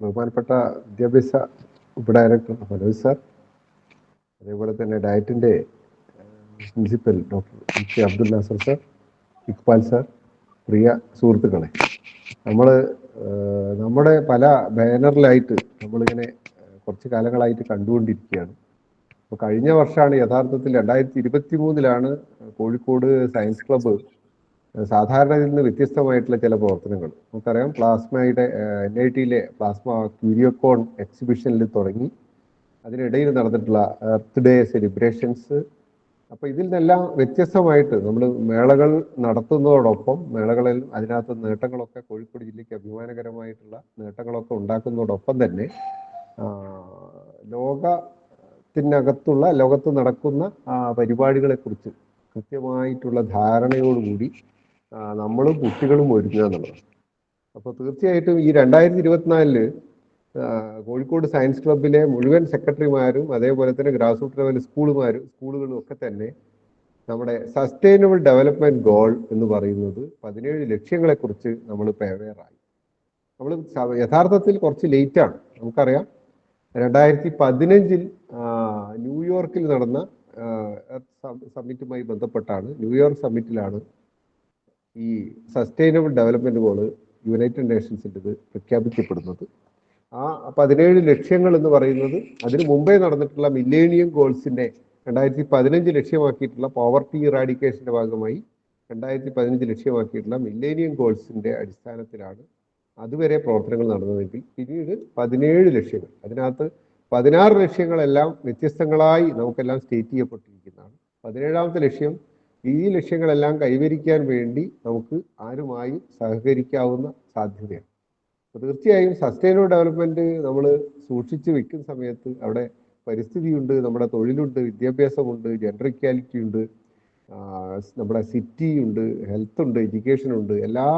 ബഹുമാനപ്പെട്ട വിദ്യാഭ്യാസ ഉപഡയറക്ടർ മനോജ് സാർ അതേപോലെ തന്നെ ഡയറ്റിന്റെ principal doctor E K. Abdul Nasar sir Iqbal sir പ്രിയ സുഹൃത്തുക്കളെ നമ്മൾ നമ്മുടെ പല ബാനറിലായിട്ട് നമ്മളിങ്ങനെ കുറച്ച് കാലങ്ങളായിട്ട് കണ്ടുകൊണ്ടിരിക്കുകയാണ്. അപ്പോൾ കഴിഞ്ഞ വർഷമാണ് യഥാർത്ഥത്തിൽ രണ്ടായിരത്തി ഇരുപത്തി മൂന്നിലാണ് കോഴിക്കോട് സയൻസ് ക്ലബ്ബ് സാധാരണയിൽ നിന്ന് വ്യത്യസ്തമായിട്ടുള്ള ചില പ്രവർത്തനങ്ങൾ. നമുക്കറിയാം പ്ലാസ്മയുടെ എൻ ഐ ടിയിലെ പ്ലാസ്മ ക്യൂരിയോകോൺ എക്സിബിഷനിൽ തുടങ്ങി. അതിനിടയിൽ നടന്നിട്ടുള്ള എർത്ത് ഡേ സെലിബ്രേഷൻസ്. അപ്പൊ ഇതിൽ നിന്നെല്ലാം വ്യത്യസ്തമായിട്ട് നമ്മൾ മേളകൾ നടത്തുന്നതോടൊപ്പം മേളകളിൽ അതിനകത്ത് നേട്ടങ്ങളൊക്കെ കോഴിക്കോട് ജില്ലയ്ക്ക് അഭിമാനകരമായിട്ടുള്ള നേട്ടങ്ങളൊക്കെ ഉണ്ടാക്കുന്നതോടൊപ്പം തന്നെ ലോകത്തിനകത്തുള്ള ലോകത്ത് നടക്കുന്ന പരിപാടികളെക്കുറിച്ച് കൃത്യമായിട്ടുള്ള ധാരണയോടുകൂടി നമ്മളും കുട്ടികളും ഒരുങ്ങുക എന്നുള്ളതാണ്. അപ്പോൾ തീർച്ചയായിട്ടും ഈ രണ്ടായിരത്തി ഇരുപത്തിനാലിൽ കോഴിക്കോട് സയൻസ് ക്ലബിലെ മുഴുവൻ സെക്രട്ടറിമാരും അതേപോലെ തന്നെ ഗ്രാസ് റൂട്ട് ലെവൽ സ്കൂളുമാരും സ്കൂളുകളും ഒക്കെ തന്നെ നമ്മുടെ സസ്റ്റൈനബിൾ ഡെവലപ്മെന്റ് ഗോൾ എന്ന് പറയുന്നത് പതിനേഴ് ലക്ഷ്യങ്ങളെക്കുറിച്ച് നമ്മൾ പേവേറായി നമ്മൾ യഥാർത്ഥത്തിൽ കുറച്ച് ലേറ്റ് ആണ്. നമുക്കറിയാം. രണ്ടായിരത്തി പതിനഞ്ചിൽ ന്യൂയോർക്കിൽ നടന്ന സമ്മിറ്റുമായി ബന്ധപ്പെട്ടാണ് ന്യൂയോർക്ക് സമ്മിറ്റിലാണ് ഈ സസ്റ്റൈനബിൾ ഡെവലപ്മെന്റ് ഗോൾ യുണൈറ്റഡ് നേഷൻസിന്റെ പ്രഖ്യാപിക്കപ്പെടുന്നത്. ആ പതിനേഴ് ലക്ഷ്യങ്ങൾ എന്ന് പറയുന്നത് അതിന് മുമ്പേ നടന്നിട്ടുള്ള മില്ലേനിയം ഗോൾസിന്റെ രണ്ടായിരത്തി പതിനഞ്ച് ലക്ഷ്യമാക്കിയിട്ടുള്ള പോവർട്ടി ഇറാഡിക്കേഷന്റെ ഭാഗമായി രണ്ടായിരത്തി പതിനഞ്ച് ലക്ഷ്യമാക്കിയിട്ടുള്ള മില്ലേനിയം ഗോൾസിന്റെ അടിസ്ഥാനത്തിലാണ് അതുവരെ പ്രവർത്തനങ്ങൾ നടന്നതെങ്കിൽ പിന്നീട് പതിനേഴ് ലക്ഷ്യങ്ങൾ. അതിനകത്ത് പതിനാറ് ലക്ഷ്യങ്ങളെല്ലാം വ്യത്യസ്തങ്ങളായി നമുക്കെല്ലാം സ്റ്റേറ്റ് ചെയ്യപ്പെട്ടിരിക്കുന്നതാണ്. പതിനേഴാമത്തെ ലക്ഷ്യം ഈ ലക്ഷ്യങ്ങളെല്ലാം കൈവരിക്കാൻ വേണ്ടി നമുക്ക് ആരുമായും സഹകരിക്കാവുന്ന സാധ്യതയാണ്. അപ്പോൾ തീർച്ചയായും സസ്റ്റൈനബിൾ ഡെവലപ്മെന്റ് നമ്മൾ സൂക്ഷിച്ചു വെക്കുന്ന സമയത്ത് അവിടെ പരിസ്ഥിതിയുണ്ട് നമ്മുടെ തൊഴിലുണ്ട് വിദ്യാഭ്യാസമുണ്ട് ജെൻഡർ ഇക്വാലിറ്റി ഉണ്ട് നമ്മുടെ സിറ്റി ഉണ്ട് ഹെൽത്ത് ഉണ്ട് എഡ്യൂക്കേഷൻ ഉണ്ട് എല്ലാ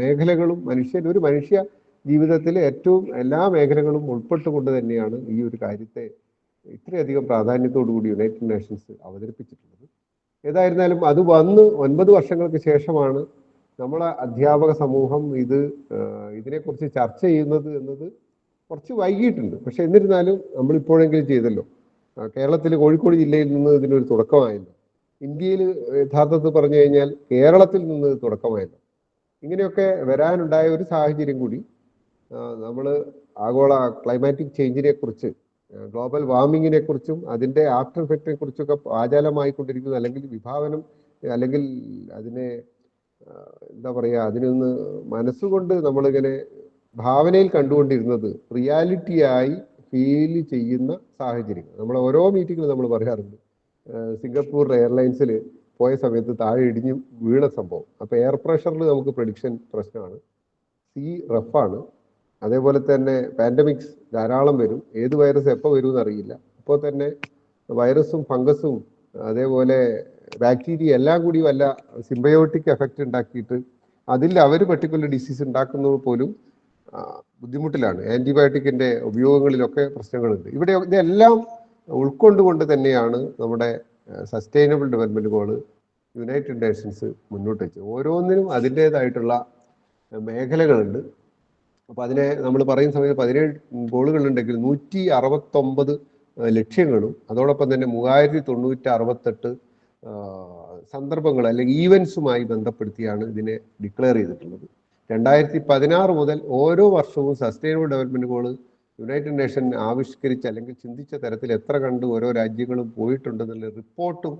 മേഖലകളും മനുഷ്യൻ ഒരു മനുഷ്യ ജീവിതത്തിൽ ഏറ്റവും എല്ലാ മേഖലകളും ഉൾപ്പെട്ടുകൊണ്ട് തന്നെയാണ് ഈ ഒരു കാര്യത്തെ ഇത്രയധികം പ്രാധാന്യത്തോടു കൂടി യുണൈറ്റഡ് നേഷൻസ് അവതരിപ്പിച്ചിട്ടുള്ളത്. ഏതായിരുന്നാലും അത് വന്ന് ഒൻപത് വർഷങ്ങൾക്ക് ശേഷമാണ് നമ്മളെ അധ്യാപക സമൂഹം ഇത് ഇതിനെക്കുറിച്ച് ചർച്ച ചെയ്യുന്നത് എന്നത് കുറച്ച് വൈകിട്ടുണ്ട് പക്ഷെ എന്നിരുന്നാലും നമ്മൾ ഇപ്പോഴെങ്കിലും ചെയ്തല്ലോ കേരളത്തിൽ കോഴിക്കോട് ജില്ലയിൽ നിന്ന് ഇതിനൊരു തുടക്കമായല്ലോ. ഇന്ത്യയിൽ യഥാർത്ഥത്തിൽ പറഞ്ഞു കഴിഞ്ഞാൽ കേരളത്തിൽ നിന്ന് തുടക്കമായല്ലോ. ഇങ്ങനെയൊക്കെ വരാനുണ്ടായ ഒരു സാഹചര്യം കൂടി നമ്മൾ ആഗോള ക്ലൈമാറ്റിക് ചേഞ്ചിനെ കുറിച്ച് ഗ്ലോബൽ വാർമിങ്ങിനെ കുറിച്ചും അതിന്റെ ആഫ്റ്റർ എഫക്റ്റിനെ കുറിച്ചൊക്കെ ആചാലമായിക്കൊണ്ടിരിക്കുന്ന അല്ലെങ്കിൽ വിഭാവനം അല്ലെങ്കിൽ അതിനെ എന്താ പറയുക അതിനൊന്ന് മനസ്സുകൊണ്ട് നമ്മളിങ്ങനെ ഭാവനയിൽ കണ്ടുകൊണ്ടിരുന്നത് റിയാലിറ്റിയായി ഫീൽ ചെയ്യുന്ന സാഹചര്യങ്ങൾ. നമ്മൾ ഓരോ മീറ്റിങ്ങിലും നമ്മൾ പറയാറുണ്ട് സിംഗപ്പൂർ എയർലൈൻസിൽ പോയ സമയത്ത് താഴെ ഇടിഞ്ഞ് വീണ സംഭവം. അപ്പോൾ എയർ പ്രഷറിൽ നമുക്ക് പ്രഡിക്ഷൻ പ്രശ്നമാണ്. സി റഫാണ്. അതേപോലെ തന്നെ പാൻഡമിക്സ് ധാരാളം വരും. ഏത് വൈറസ് എപ്പോൾ വരും എന്നറിയില്ല. അപ്പോൾ തന്നെ വൈറസും ഫംഗസും അതേപോലെ ബാക്ടീരിയ എല്ലാം കൂടി വല്ല സിംബയോട്ടിക് എഫക്റ്റ് ഉണ്ടാക്കിയിട്ട് അതിൽ അവർ പെർട്ടിക്കുലർ ഡിസീസ് ഉണ്ടാക്കുന്നത് പോലും ബുദ്ധിമുട്ടിലാണ്. ആന്റിബയോട്ടിക്കിന്റെ ഉപയോഗങ്ങളിലൊക്കെ പ്രശ്നങ്ങളുണ്ട്. ഇവിടെ ഇതെല്ലാം ഉൾക്കൊണ്ടുകൊണ്ട് തന്നെയാണ് നമ്മുടെ sustainable development goal united nations മുന്നോട്ട് വെച്ചത്. ഓരോന്നിനും അതിന്റെതായിട്ടുള്ള മേഖലകളുണ്ട്. അപ്പോൾ അതിനെ നമ്മൾ പറയുന്ന സമയത്ത് പതിനേഴ് ഗോളുകളുണ്ടെങ്കിൽ നൂറ്റി അറുപത്തൊമ്പത് ലക്ഷ്യങ്ങളും അതോടൊപ്പം തന്നെ മൂവായിരത്തി തൊണ്ണൂറ്റി അറുപത്തെട്ട് സന്ദർഭങ്ങൾ അല്ലെങ്കിൽ ഈവൻസുമായി ബന്ധപ്പെടുത്തിയാണ് ഇതിനെ ഡിക്ലെയർ ചെയ്തിട്ടുള്ളത്. രണ്ടായിരത്തി പതിനാറ് മുതൽ ഓരോ വർഷവും sustainable development goal united nation ആവിഷ്കരിച്ച അല്ലെങ്കിൽ ചിന്തിച്ച തരത്തിൽ എത്ര കണ്ട് ഓരോ രാജ്യങ്ങളും പോയിട്ടുണ്ടെന്നുള്ള റിപ്പോർട്ടും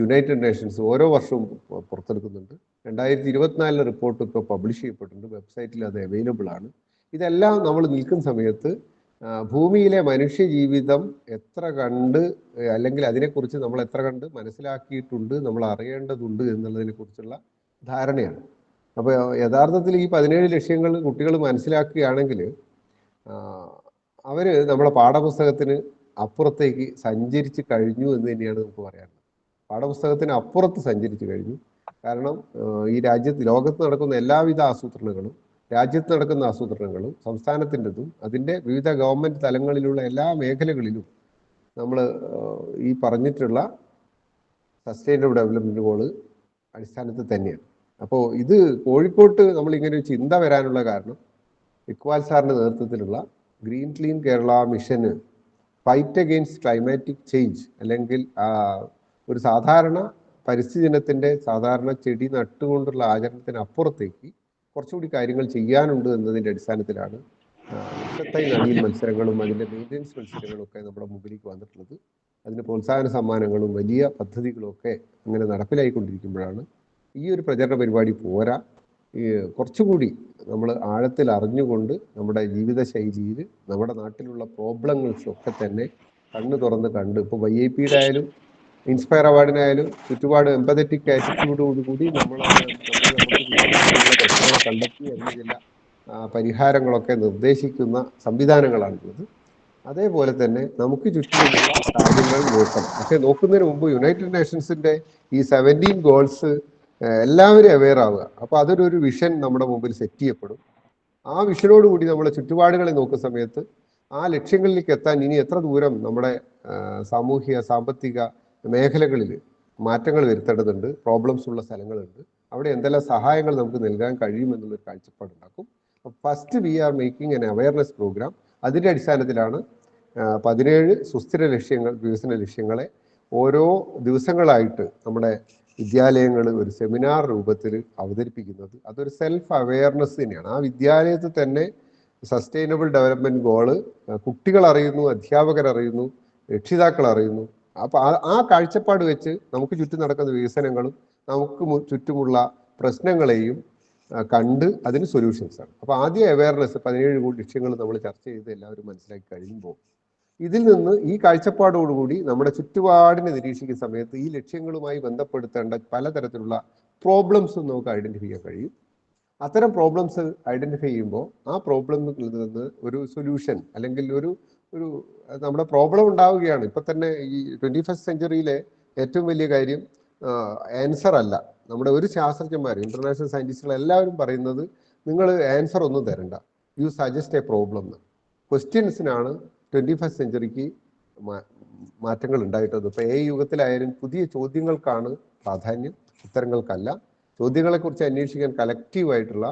യുണൈറ്റഡ് നേഷൻസ് ഓരോ വർഷവും പുറത്തെടുക്കുന്നുണ്ട്. രണ്ടായിരത്തി ഇരുപത്തിനാലിലെ റിപ്പോർട്ട് ഇപ്പോൾ പബ്ലിഷ് ചെയ്യപ്പെട്ടിട്ടുണ്ട് വെബ്സൈറ്റിൽ അത് അവൈലബിൾ ആണ്. ഇതെല്ലാം നമ്മൾ നിൽക്കുന്ന സമയത്ത് ഭൂമിയിലെ മനുഷ്യ ജീവിതം എത്ര കണ്ട് അല്ലെങ്കിൽ അതിനെക്കുറിച്ച് നമ്മൾ എത്ര കണ്ട് മനസ്സിലാക്കിയിട്ടുണ്ട് നമ്മൾ അറിയേണ്ടതുണ്ട് എന്നുള്ളതിനെ കുറിച്ചുള്ള ധാരണയാണ്. അപ്പോൾ യഥാർത്ഥത്തിൽ ഈ പതിനേഴ് ലക്ഷ്യങ്ങൾ കുട്ടികൾ മനസ്സിലാക്കുകയാണെങ്കിൽ അവർ നമ്മളെ പാഠപുസ്തകത്തിന് അപ്പുറത്തേക്ക് സഞ്ചരിച്ച് കഴിഞ്ഞു എന്ന് തന്നെയാണ് നമുക്ക് പറയാനുള്ളത്. പാഠപുസ്തകത്തിന് അപ്പുറത്ത് സഞ്ചരിച്ചു കഴിഞ്ഞു. കാരണം ഈ രാജ്യത്ത് ലോകത്ത് നടക്കുന്ന എല്ലാവിധ ആസൂത്രണങ്ങളും രാജ്യത്ത് നടക്കുന്ന ആസൂത്രണങ്ങളും സംസ്ഥാനത്തിന്റെതും അതിന്റെ വിവിധ ഗവൺമെന്റ് തലങ്ങളിലുള്ള എല്ലാ മേഖലകളിലും നമ്മൾ ഈ പറഞ്ഞിട്ടുള്ള സസ്റ്റൈനബിൾ ഡെവലപ്മെന്റ് ഗോൾ അടിസ്ഥാനത്തിൽ തന്നെയാണ്. അപ്പോൾ ഇത് കോഴിക്കോട്ട് നമ്മൾ ഇങ്ങനെ ഒരു ചിന്ത വരാനുള്ള കാരണം ഇക്വാൽ സാറിന്റെ നേതൃത്വത്തിലുള്ള ഗ്രീൻ ക്ലീൻ കേരള മിഷന് ഫൈറ്റ് അഗെയിൻസ്റ്റ് ക്ലൈമാറ്റിക് ചേഞ്ച് അല്ലെങ്കിൽ ഒരു സാധാരണ പരിസ്ഥിതിനത്തിന്റെ സാധാരണ ചെടി നട്ടുകൊണ്ടുള്ള ആചരണത്തിന് അപ്പുറത്തേക്ക് കുറച്ചുകൂടി കാര്യങ്ങൾ ചെയ്യാനുണ്ട് എന്നതിന്റെ അടിസ്ഥാനത്തിലാണ് വൃക്ഷത്തൈ നടീൽ മത്സരങ്ങളും അതിന്റെ മെയിന്റനൻസ് മത്സരങ്ങളും ഒക്കെ നമ്മുടെ മുമ്പിലേക്ക് വന്നിട്ടുള്ളത്. അതിന് പ്രോത്സാഹന സമ്മാനങ്ങളും വലിയ പദ്ധതികളും ഒക്കെ അങ്ങനെ നടപ്പിലായിക്കൊണ്ടിരിക്കുമ്പോഴാണ് ഈ ഒരു പ്രചരണ പരിപാടി പോരാ. കുറച്ചുകൂടി നമ്മൾ ആഴത്തിൽ അറിഞ്ഞുകൊണ്ട് നമ്മുടെ ജീവിത ശൈലിയിൽ നമ്മുടെ നാട്ടിലുള്ള പ്രോബ്ലങ്ങൾസ് ഒക്കെ തന്നെ കണ്ണ് തുറന്ന് കണ്ട് ഇപ്പോൾ വൈ ഐ പിയുടെ ആയാലും ഇൻസ്പയർ അവാർഡിനായാലും ചുറ്റുപാട് എമ്പതറ്റിക് ആറ്റിറ്റ്യൂഡോട് കൂടി നമ്മൾ പ്രശ്നങ്ങൾ കണ്ടെത്തി അതിന് പരിഹാരങ്ങളൊക്കെ നിർദ്ദേശിക്കുന്ന സംവിധാനങ്ങളാണുള്ളത് അതേപോലെ തന്നെ നമുക്ക് ചുറ്റുമുള്ള കാര്യങ്ങൾ നോക്കണം പക്ഷെ നോക്കുന്നതിന് മുമ്പ് യുണൈറ്റഡ് നേഷൻസിന്റെ ഈ സെവന്റീൻ ഗോൾസ് എല്ലാവരും അവെയർ ആവുക. അപ്പൊ അതൊരു ഒരു വിഷൻ നമ്മുടെ മുമ്പിൽ സെറ്റ് ചെയ്യപ്പെടും. ആ വിഷനോട് കൂടി നമ്മൾ ചുറ്റുപാടുകളെ നോക്കുന്ന സമയത്ത് ആ ലക്ഷ്യങ്ങളിലേക്ക് എത്താൻ ഇനി എത്ര ദൂരം നമ്മുടെ സാമൂഹിക സാമ്പത്തിക മേഖലകളിൽ മാറ്റങ്ങൾ വരുത്തേണ്ടതുണ്ട് പ്രോബ്ലംസ് ഉള്ള സ്ഥലങ്ങളുണ്ട്. അവിടെ എന്തെല്ലാം സഹായങ്ങൾ നമുക്ക് നൽകാൻ കഴിയുമെന്നുള്ളൊരു കാഴ്ചപ്പാടുണ്ടാക്കും first we are making an awareness programme അതിന്റെ അടിസ്ഥാനത്തിലാണ് പതിനേഴ് സുസ്ഥിര ലക്ഷ്യങ്ങൾ വികസന ലക്ഷ്യങ്ങളെ ഓരോ ദിവസങ്ങളായിട്ട് നമ്മുടെ വിദ്യാലയങ്ങൾ ഒരു സെമിനാർ രൂപത്തിൽ അവതരിപ്പിക്കുന്നത്. അതൊരു സെൽഫ് അവയർനെസ് തന്നെയാണ്. ആ വിദ്യാലയത്തിൽ തന്നെ സസ്റ്റൈനബിൾ ഡെവലപ്മെന്റ് ഗോൾ കുട്ടികൾ അറിയുന്നു അധ്യാപകർ അറിയുന്നു രക്ഷിതാക്കൾ അറിയുന്നു. അപ്പൊ ആ- കാഴ്ചപ്പാട് വെച്ച് നമുക്ക് ചുറ്റും നടക്കുന്ന വികസനങ്ങളും നമുക്ക് ചുറ്റുമുള്ള പ്രശ്നങ്ങളെയും കണ്ട് അതിന് സൊല്യൂഷൻസ് ആണ്. അപ്പൊ ആദ്യ അവയർനെസ് പതിനേഴ് ലക്ഷ്യങ്ങൾ നമ്മൾ ചർച്ച ചെയ്ത് എല്ലാവരും മനസ്സിലാക്കി കഴിയുമ്പോൾ ഇതിൽ നിന്ന് ഈ കാഴ്ചപ്പാടോടുകൂടി നമ്മുടെ ചുറ്റുപാടിനെ നിരീക്ഷിക്കുന്ന സമയത്ത് ഈ ലക്ഷ്യങ്ങളുമായി ബന്ധപ്പെടുത്തേണ്ട പലതരത്തിലുള്ള പ്രോബ്ലംസ് നമുക്ക് ഐഡന്റിഫൈ ചെയ്യാൻ കഴിയും. അത്തരം പ്രോബ്ലംസ് ഐഡന്റിഫൈ ചെയ്യുമ്പോൾ ആ പ്രോബ്ലമിൽ നിന്ന് ഒരു സൊല്യൂഷൻ അല്ലെങ്കിൽ ഒരു ഒരു നമ്മുടെ പ്രോബ്ലം ഉണ്ടാവുകയാണ്. ഇപ്പൊ തന്നെ ഈ ട്വന്റി ഫസ്റ്റ് സെഞ്ചുറിയിലെ ഏറ്റവും വലിയ കാര്യം ആൻസർ അല്ല. നമ്മുടെ ഒരു ശാസ്ത്രജ്ഞന്മാർ ഇന്റർനാഷണൽ സയന്റിസ്റ്റുകൾ എല്ലാവരും പറയുന്നത് നിങ്ങൾ ആൻസർ ഒന്നും തരണ്ട. യു സജസ്റ്റ് എ പ്രോബ്ലം ക്വസ്റ്റ്യൻസിനാണ് ട്വന്റി ഫസ്റ്റ് സെഞ്ചുറിക്ക് മാറ്റങ്ങൾ ഉണ്ടായിട്ടുള്ളത്. ഇപ്പൊ ഏ യുഗത്തിലായാലും പുതിയ ചോദ്യങ്ങൾക്കാണ് പ്രാധാന്യം. ഉത്തരങ്ങൾക്കല്ല. ചോദ്യങ്ങളെക്കുറിച്ച് അന്വേഷിക്കാൻ കളക്റ്റീവ് ആയിട്ടുള്ള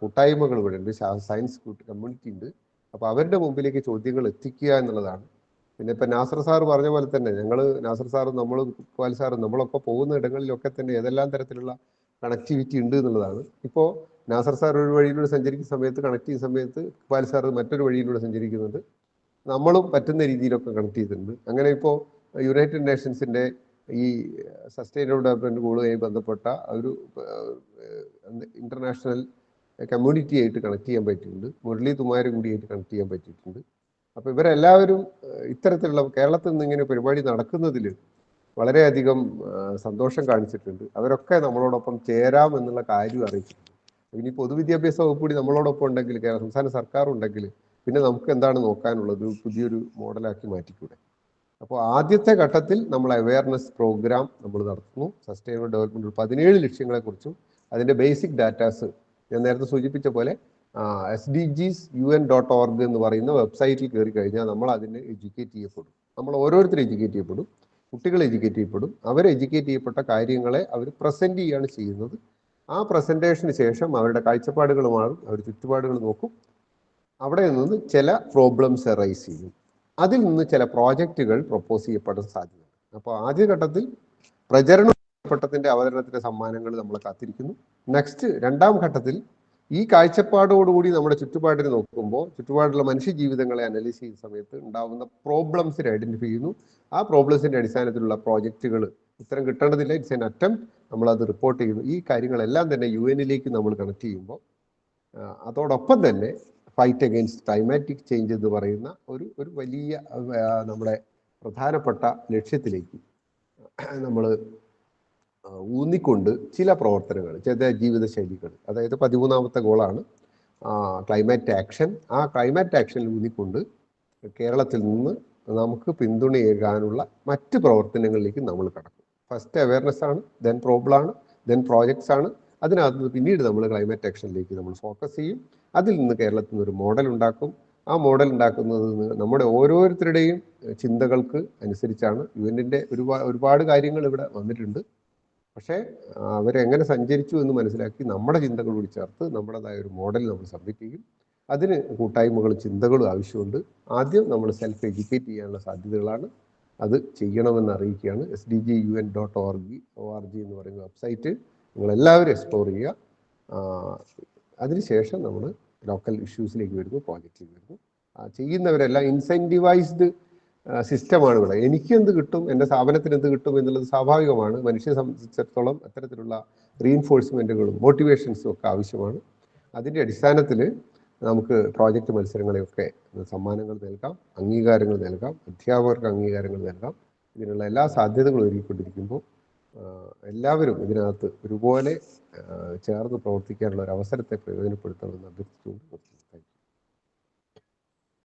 കൂട്ടായ്മകൾ ഇവിടെ ഉണ്ട്. സയൻസ് കമ്മ്യൂണിറ്റി ഉണ്ട്. അപ്പൊ അവരുടെ മുമ്പിലേക്ക് ചോദ്യങ്ങൾ എത്തിക്കുക എന്നുള്ളതാണ്. പിന്നെ ഇപ്പൊ നാസർ സാർ പറഞ്ഞ പോലെ തന്നെ ഞങ്ങൾ നാസർ സാറും നമ്മളും ഇക്ബാൽ സാറും നമ്മളൊക്കെ പോകുന്ന ഇടങ്ങളിലൊക്കെ തന്നെ ഏതെല്ലാം തരത്തിലുള്ള കണക്ടിവിറ്റി ഉണ്ട് എന്നുള്ളതാണ്. ഇപ്പോൾ നാസർ സാർ ഒരു വഴിയിലൂടെ സഞ്ചരിക്കുന്ന സമയത്ത് കണക്ട് ചെയ്യുന്ന സമയത്ത് ഇക്ബാൽ സാർ മറ്റൊരു വഴിയിലൂടെ സഞ്ചരിക്കുന്നുണ്ട്. നമ്മളും പറ്റുന്ന രീതിയിലൊക്കെ കണക്ട് ചെയ്തിട്ടുണ്ട്. അങ്ങനെ ഇപ്പോൾ യുണൈറ്റഡ് നേഷൻസിന്റെ ഈ സസ്റ്റൈനബിൾ ഡെവലപ്മെന്റ് ഗോളുമായി ബന്ധപ്പെട്ട ഒരു ഇന്റർനാഷണൽ കമ്മ്യൂണിറ്റി ആയിട്ട് കണക്ട് ചെയ്യാൻ പറ്റിയിട്ടുണ്ട്. മുരളി തുമാര് കൂടിയായിട്ട് കണക്ട് ചെയ്യാൻ പറ്റിയിട്ടുണ്ട്. അപ്പോൾ ഇവരെല്ലാവരും ഇത്തരത്തിലുള്ള കേരളത്തിൽ നിന്ന് ഇങ്ങനെ പരിപാടി നടക്കുന്നതിൽ വളരെയധികം സന്തോഷം കാണിച്ചിട്ടുണ്ട്. അവരൊക്കെ നമ്മളോടൊപ്പം ചേരാം എന്നുള്ള കാര്യം അറിയിച്ചിട്ടുണ്ട്. ഇനി പൊതുവിദ്യാഭ്യാസ വകുപ്പ് കൂടി നമ്മളോടൊപ്പം ഉണ്ടെങ്കിൽ കേരള സംസ്ഥാന സർക്കാർ ഉണ്ടെങ്കിൽ പിന്നെ നമുക്ക് എന്താണ് നോക്കാനുള്ളത്? പുതിയൊരു മോഡലാക്കി മാറ്റിക്കൂടെ? അപ്പോൾ ആദ്യത്തെ ഘട്ടത്തിൽ നമ്മൾ അവയർനെസ് പ്രോഗ്രാം നമ്മൾ നടത്തുന്നു. സസ്റ്റൈനബിൾ ഡെവലപ്മെന്റ് പതിനേഴ് ലക്ഷ്യങ്ങളെക്കുറിച്ചും അതിന്റെ ബേസിക് ഡാറ്റാസ് ഞാൻ നേരത്തെ സൂചിപ്പിച്ച പോലെ S D Gs U N dot org എന്ന് പറയുന്ന വെബ്സൈറ്റിൽ കയറി കഴിഞ്ഞാൽ നമ്മൾ അതിനെ എഡ്യൂക്കേറ്റ് ചെയ്യപ്പെടും. നമ്മൾ ഓരോരുത്തരും എഡ്യൂക്കേറ്റ് ചെയ്യപ്പെടും. കുട്ടികൾ എഡ്യൂക്കേറ്റ് ചെയ്യപ്പെടും. അവർ എഡ്യൂക്കേറ്റ് ചെയ്യപ്പെട്ട കാര്യങ്ങളെ അവർ പ്രസന്റ് ചെയ്യുകയാണ് ചെയ്യുന്നത്. ആ പ്രസന്റേഷന് ശേഷം അവരുടെ കാഴ്ചപ്പാടുകൾ മാറും. അവർ ചുറ്റുപാടുകൾ നോക്കും. അവിടെ നിന്ന് ചില പ്രോബ്ലംസ് അറൈസ് ചെയ്യും. അതിൽ നിന്ന് ചില പ്രോജക്റ്റുകൾ പ്രപ്പോസ് ചെയ്യപ്പെടാൻ സാധ്യതയുണ്ട്. അപ്പോൾ ആദ്യഘട്ടത്തിൽ പ്രചരണ ഘട്ടത്തിന്റെ അവതരണത്തിന്റെ സമ്മാനങ്ങൾ നമ്മൾ കാത്തിരിക്കുന്നു. നെക്സ്റ്റ് രണ്ടാം ഘട്ടത്തിൽ ഈ കാഴ്ചപ്പാടോടുകൂടി നമ്മുടെ ചുറ്റുപാടിനെ നോക്കുമ്പോൾ ചുറ്റുപാടുള്ള മനുഷ്യ ജീവിതങ്ങളെ അനലൈസ് ചെയ്യുന്ന സമയത്ത് ഉണ്ടാവുന്ന പ്രോബ്ലംസിനെ ഐഡന്റിഫൈ ചെയ്യുന്നു. ആ പ്രോബ്ലംസിന്റെ അടിസ്ഥാനത്തിലുള്ള പ്രോജക്റ്റുകൾ ഉത്തരം കിട്ടേണ്ടതില്ല. ഇറ്റ്സ് എൻ അറ്റംപ്റ്റ് നമ്മൾ അത് റിപ്പോർട്ട് ചെയ്യുന്നു. ഈ കാര്യങ്ങളെല്ലാം തന്നെ യു എന്നിലേക്ക് നമ്മൾ കണക്ട് ചെയ്യുമ്പോൾ അതോടൊപ്പം തന്നെ ഫൈറ്റ് അഗെയിൻസ്റ്റ് ക്ലൈമാറ്റിക് ചേഞ്ച് എന്ന് പറയുന്ന ഒരു ഒരു വലിയ നമ്മുടെ പ്രധാനപ്പെട്ട ലക്ഷ്യത്തിലേക്ക് നമ്മൾ ഊന്നിക്കൊണ്ട് ചില പ്രവർത്തനങ്ങൾ ചില ജീവിതശൈലികൾ. അതായത് പതിമൂന്നാമത്തെ ഗോളാണ്. ക്ലൈമാറ്റ് ആക്ഷൻ ആ ക്ലൈമാറ്റ് ആക്ഷനിൽ ഊന്നിക്കൊണ്ട് കേരളത്തിൽ നിന്ന് നമുക്ക് പിന്തുണയേകാനുള്ള മറ്റ് പ്രവർത്തനങ്ങളിലേക്ക് നമ്മൾ കടക്കും. ഫസ്റ്റ് അവയർനെസ് ആണ് ദെൻ പ്രോബ്ലം ആണ് ദെൻ പ്രോജക്ട്സ് ആണ്. അതിനകത്ത് പിന്നീട് നമ്മൾ ക്ലൈമറ്റ് ആക്ഷനിലേക്ക് നമ്മൾ ഫോക്കസ് ചെയ്യും. അതിൽ നിന്ന് കേരളത്തിൽ നിന്ന് ഒരു മോഡൽ ഉണ്ടാക്കും. ആ മോഡൽ ഉണ്ടാക്കുന്നത് നമ്മുടെ ഓരോരുത്തരുടെയും ചിന്തകൾക്ക് അനുസരിച്ചാണ്. യു എന്റെ ഒരുപാട് ഒരുപാട് കാര്യങ്ങൾ ഇവിടെ വന്നിട്ടുണ്ട്. പക്ഷേ അവരെങ്ങനെ സഞ്ചരിച്ചു എന്ന് മനസ്സിലാക്കി നമ്മുടെ ചിന്തകൾ കൂടി ചേർത്ത് നമ്മുടേതായ ഒരു മോഡൽ നമ്മൾ സബ്മിറ്റ് ചെയ്യും. അതിന് കൂട്ടായ്മകളും ചിന്തകളും ആവശ്യമുണ്ട്. ആദ്യം നമ്മൾ സെൽഫ് എഡ്യൂക്കേറ്റ് ചെയ്യാനുള്ള സാധ്യതകളാണ്. അത് ചെയ്യണമെന്ന് അറിയിക്കുകയാണ്. S D G U N dot or G O R G എന്ന് പറയുന്ന വെബ്സൈറ്റ് നിങ്ങളെല്ലാവരും എക്സ്പ്ലോർ ചെയ്യുക. അതിനുശേഷം നമ്മൾ ലോക്കൽ ഇഷ്യൂസിലേക്ക് വരുന്നു പ്രോജക്റ്റിലേക്ക് വരുന്നു. ചെയ്യുന്നവരെല്ലാം ഇൻസെന്റിവൈസ്ഡ് സിസ്റ്റമാണ് ഇവിടെ എനിക്ക് എന്ത് കിട്ടും? എന്റെ സ്ഥാപനത്തിന് എന്ത് കിട്ടും എന്നുള്ളത് സ്വാഭാവികമാണ്. മനുഷ്യനെ സംബന്ധിച്ചിടത്തോളം അത്തരത്തിലുള്ള റീഇൻഫോഴ്സ്മെന്റുകളും മോട്ടിവേഷൻസും ഒക്കെ ആവശ്യമാണ്. അതിന്റെ അടിസ്ഥാനത്തിൽ നമുക്ക് പ്രോജക്റ്റ് മത്സരങ്ങളെയൊക്കെ സമ്മാനങ്ങൾ നൽകാം അംഗീകാരങ്ങൾ നൽകാം അധ്യാപകർക്ക് അംഗീകാരങ്ങൾ നൽകാം. ഇതിനുള്ള എല്ലാ സാധ്യതകളും ഒരുക്കിക്കൊണ്ടിരിക്കുമ്പോൾ എല്ലാവരും ഇതിനകത്ത് ഒരുപോലെ ചേർന്ന് പ്രവർത്തിക്കാനുള്ള ഒരു അവസരത്തെ പ്രയോജനപ്പെടുത്തണമെന്ന് അഭ്യർത്ഥിച്ചുകൊണ്ട് you.